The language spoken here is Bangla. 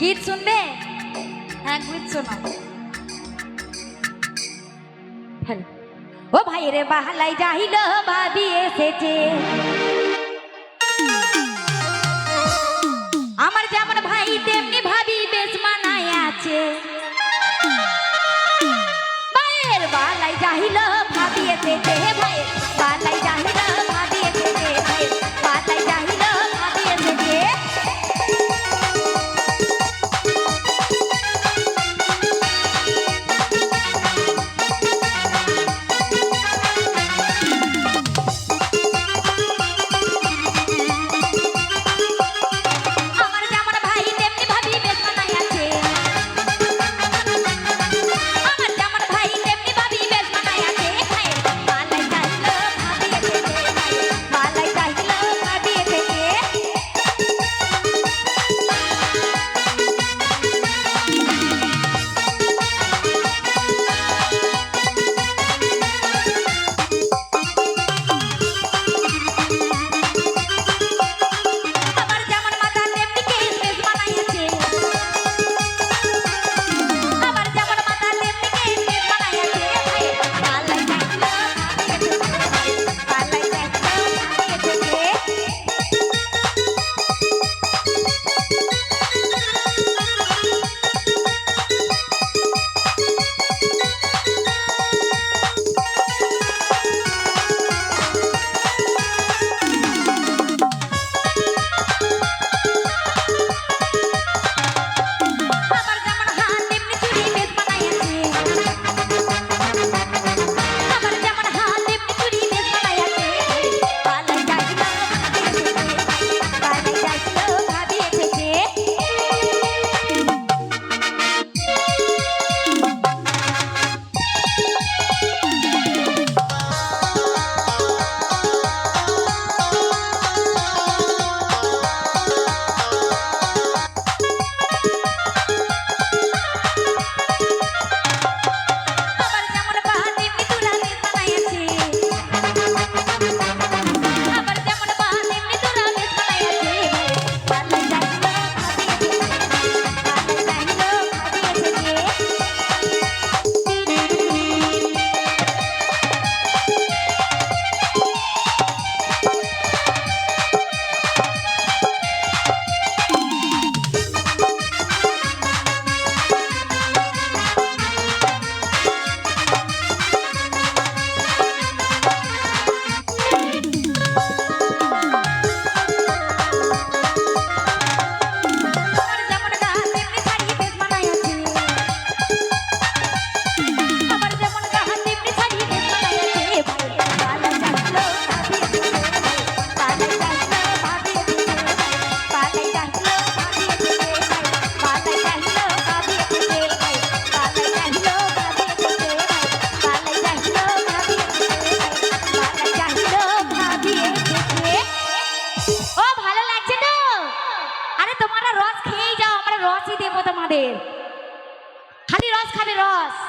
গীত শুনবে? হ্যাঁ গীত শোনো। ও ভাই রে বাহালাই যাইল, ভাবি এসেছে। আমার যেমন ভাই, তেমনি ভাবি বেশ মানায় আছে। ভাইয়ের বাহালাই যাইল, ভাবি এসেছে, ভাইয়ের আমাদের খালি রস খাবে রস।